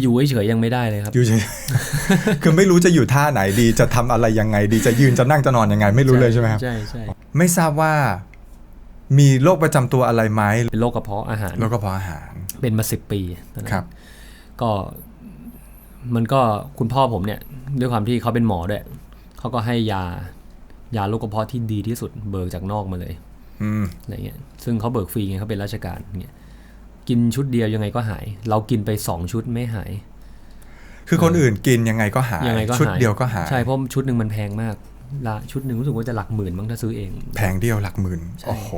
อยู่เฉยๆยังไม่ได้เลยครับ อยู่เฉยคือไม่รู้จะอยู่ท่าไหนดีจะทำอะไรยังไงดีจะยืนจะนั่งจะนอนยังไง ไม่รู้เลยใช่ไหมครับใช่ใช่ไม่ทราบว่ามีโรคประจำตัวอะไรไหมเป็นโรคกระเพาะอาหารโรคกระเพาะอาหาร เป็นมาสิบปีตอนนั้นครับ ก็มันก็คุณพ่อผมเนี่ย ด้วยความที่เขาเป็นหมอด้วยเขาก็ให้ยายาโรคกระเพาะที่ดีที่สุดเบิกจากนอกมาเลย อืมอะไรเงี้ยซึ่งเขาเบิกฟรีไงเขาเป็นราชการเงี้ย กินชุดเดียวยังไงก็หาย เรากินไปสองชุดไม่หาย คือคนอื่นกินยังไงก็หายยังไงก็หายชุดเดียวก็หายใช่เพราะชุดหนึ่งมันแพงมากละชุดหนึ่งรู้สึกว่าจะหลักหมื่นมั้งถ้าซื้อเอง แพงเดียวหลักหมื่นโอ้โห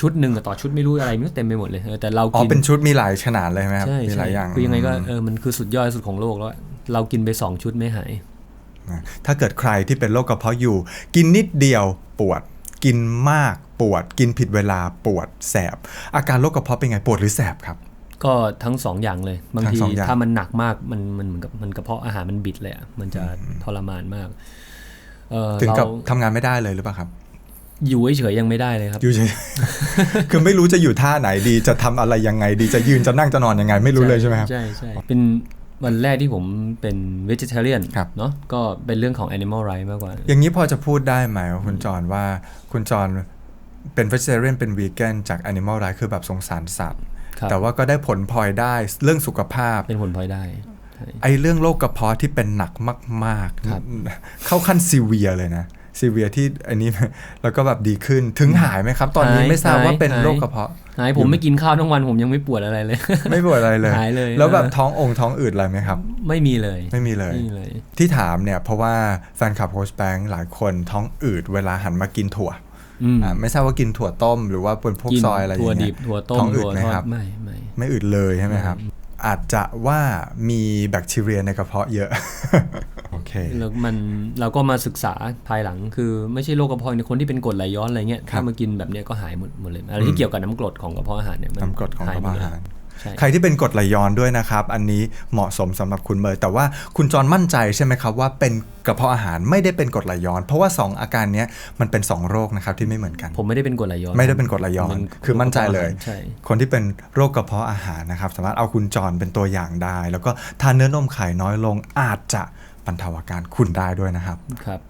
ชุดหนึ่งกับต่อชุดไม่รู้อะไรมันเต็มไปหมดเลยเออแต่เราอ๋อกินเป็นชุดมีหลายขนาดเลยไหมครับใช่มีหใช่ลายอย่างคือยังไงก็มเออมันคือสุดยอดที่สุดของโลกแล้วเรากินไปสองชุดไม่หายนะถ้าเกิดใครที่เป็นโรคกระเพาะอยู่ กินนิดเดียวปวดกินมาก ปวด กินผิดเวลาปวดแสบ อาการโรคกระเพาะเป็นไงปวดหรือแสบครับ ก็ทั้งสองอย่างเลย บางทั้งทีสองอย่าง ถ้ามันหนักมากมันมันเหมือนกับมันกระเพาะอาหารมันบิดเลยอะมันจะทรมานมากเออถึงกับเราทำงานไม่ได้เลยหรือเปล่าครับ อยู่เฉยๆยังไม่ได้เลยครับ อยู่เฉย คือไม่รู้จะอยู่ท่าไหนดีจะทำอะไรยังไงดีจะยืนจะนั่งจะนอนยังไง ไม่รู้เลยใช่ไหมครับ ใช่ใช่เป็นวันแรกที่ผมเป็น vegetarian ครับ เนาะก็เป็นเรื่องของ animal rights มากกว่า อย่างนี้พอจะพูดได้ไหมว่าคุณจรว่าคุณจร เป็น vegetarian เป็น vegan จาก animal rights คือแบบสงสารสัตว์ครับแต่ว่าก็ได้ผลพลอยได้เรื่องสุขภาพเป็นผลพลอยได้ใช่ไอ้เรื่องโรคกระเพาะที่เป็นหนักมากครับๆเข้าขั้นซีเวียเลยนะซีเวียที่อันนี้แล้วก็แบบดีขึ้นถึงหายไหมครับ ตอนนี้หายไม่ทราบว่าหายเป็นหายโรคกระเพาะหายผมไม่กินข้าวทั้งวันผมยังไม่ปวดอะไรเลย ไม่ปวดอะไรเลยหายเลย แล้วแบบเออท้ององค์ท้องอืดอะไรไหมครับไม่มีเลยไม่มีเลย ไม่มีเลย ที่ถามเนี่ยเพราะว่าแฟนคลับโฮสแบงค์หลายคนท้องอืดเวลาหันมากินถั่วอืมอ่า ไม่ทราบว่ากินถั่วต้ม หรือว่าเป็นพวกกินซอยอะไรอย่างถั่วเงี้ดิยบถั่วต้มท้องอืดถั่วไหมทอครัดบไม่ไม่ไม่อืดเลยใช่ไหมครับ อาจจะว่ามีแบคทีเรียในกระเพาะเยอะโอเคแล้วมันเราก็มาศึกษาภายหลังคือไม่ใช่โรคกระเพาะในคนที่เป็นกรดไหลย้อนอะไรเงี้ยครับถ้ามากินแบบเนี้ยก็หายหมดหมดเลยอะไรที่เกี่ยวกับน้ำกรดของกระเพาะอาหารเนี่ยมัน้ำกรดของกระเพาะอาหาร ใช่ใครที่เป็นกรดไหลย้อนด้วยนะครับ อันนี้เหมาะสมสำหรับคุณเมย์แต่ว่าคุณจรมั่นใจใช่ไหมครับว่าเป็นกระเพาะอาหารไม่ได้เป็นกรดไหลย้อน เพราะว่า 2 อาการเนี้ยมันเป็น 2 โรคนะครับที่ไม่เหมือนกัน ผมไม่ได้เป็นกรดไหลย้อน ไม่ได้เป็นกรดไหลย้อนเป็นคือมั่นใจเลยใช่คนที่เป็นโรคกระเพาะอาหารนะครับ สามารถเอาคุณจรเป็นตัวอย่างได้ แล้วก็ทานเนื้อนมไข่น้อยลงอาจจะบรรเทาอาการคุณได้ด้วยนะครับครับ